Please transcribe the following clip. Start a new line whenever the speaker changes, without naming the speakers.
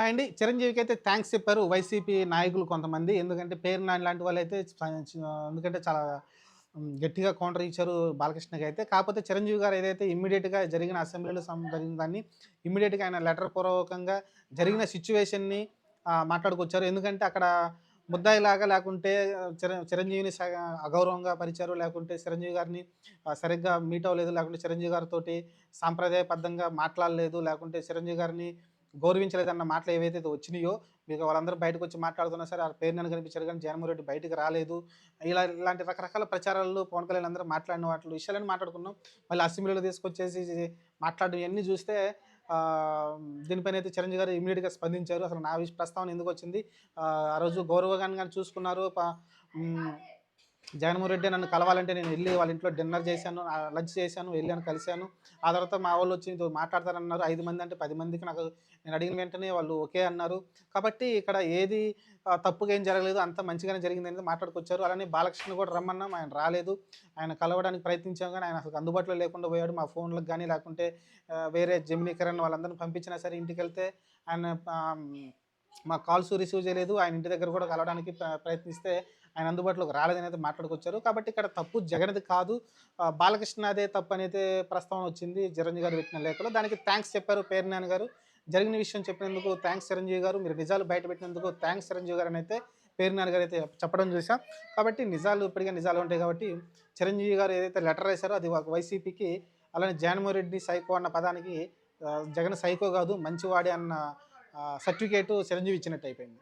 Hi అండి చిరంజీవికి అయితే థ్యాంక్స్ చెప్పారు. వైసీపీ నాయకులు కొంతమంది. ఎందుకంటే పేరు నాని లాంటి వాళ్ళు అయితే ఎందుకంటే చాలా గట్టిగా కౌంటర్ ఇచ్చారు బాలకృష్ణకి అయితే. కాకపోతే చిరంజీవి గారు ఏదైతే ఇమ్మీడియట్గా జరిగిన అసెంబ్లీలో సం- జరిగిన దాన్ని ఇమ్మీడియట్గా ఆయన లెటర్ పూర్వకంగా జరిగిన సిచ్యువేషన్ని మాట్లాడుకొచ్చారు. ఎందుకంటే అక్కడ ముద్దాయిలాగా లేకుంటే చిర చిరంజీవిని అగౌరవంగా పరిచారు. లేకుంటే చిరంజీవి గారిని సరిగ్గా మీట్ అవ్వలేదు. లేకుంటే చిరంజీవి గారితో సాంప్రదాయబద్ధంగా మాట్లాడలేదు. లేకుంటే చిరంజీవి గారిని గౌరవించలేదన్న మాటలు ఏవైతే వచ్చినాయో మీకు వాళ్ళందరూ బయటకు వచ్చి మాట్లాడుతున్నా సరే ఆ పేరు నేను కనిపించారు కానీ జగన్మోహన్ రెడ్డి బయటకు రాలేదు. ఇలా ఇలాంటి రకరకాల ప్రచారాలు పవన్ కళ్యాణ్ అందరూ మాట్లాడిన వాటి విషయాలను మాట్లాడుకున్నాం. మళ్ళీ అసెంబ్లీలో తీసుకొచ్చేసి మాట్లాడడం ఇవన్నీ చూస్తే దీనిపైన అయితే చిరంజీవి గారు ఇమీడియట్గా స్పందించారు. అసలు నా ప్రస్తావన ఎందుకు వచ్చింది? ఆ, రోజు గౌరవగాన్ని కానీ చూసుకున్నారు. జగన్మోహన్ రెడ్డి నన్ను కలవాలంటే నేను వెళ్ళి వాళ్ళ ఇంట్లో డిన్నర్ చేశాను లంచ్ చేశాను వెళ్ళాను కలిశాను. ఆ తర్వాత మా వాళ్ళు వచ్చి మాట్లాడతారన్నారు. ఐదు మంది అంటే పది మందికి నాకు నేను అడిగిన వెంటనే వాళ్ళు ఓకే అన్నారు. కాబట్టి ఇక్కడ ఏది తప్పుగా ఏం జరగలేదు అంత మంచిగానే జరిగింది అనేది మాట్లాడుకొచ్చారు. అలానే బాలకృష్ణ కూడా రమ్మన్నాం ఆయన రాలేదు. ఆయన కలవడానికి ప్రయత్నించాం కానీ ఆయన అసలు అందుబాటులో లేకుండా పోయాడు. మా ఫోన్లకు కానీ లేకుంటే వేరే జమినీ కిరణ్ వాళ్ళందరిని పంపించినా సరే ఇంటికి వెళ్తే ఆయన మా కాల్స్ రిసీవ్ చేయలేదు. ఆయన ఇంటి దగ్గర కూడా కలవడానికి ప్ర- ప్రయత్నిస్తే ఆయన అందుబాటులోకి రాలేదని అయితే మాట్లాడుకొచ్చారు. కాబట్టి ఇక్కడ తప్పు జగన్ది కాదు. బాలకృష్ణ అదే తప్పు అనేది ప్రస్తావన వచ్చింది చిరంజీవి గారు పెట్టిన లేఖలో. దానికి థ్యాంక్స్ చెప్పారు పేరునాన్న గారు. జరిగిన విషయం చెప్పినందుకు థ్యాంక్స్ చిరంజీవి గారు. మీరు నిజాలు బయట పెట్టినందుకు థ్యాంక్స్ చిరంజీవి గారు అయితే పేర్నాని గారు అయితే చెప్పడం చూసాం కాబట్టి నిజాలు ఇప్పటికే నిజాలు ఉంటాయి కాబట్టి చిరంజీవి గారు ఏదైతే లెటర్ రాశారో అది ఒక వైసీపీకి అలానే జగన్మోహన్ రెడ్డి సైకో అన్న పదానికి జగన్ సైకో కాదు మంచివాడే అన్న సర్టిఫికేట్ చిరంజీవి ఇచ్చినట్టు అయిపోయింది.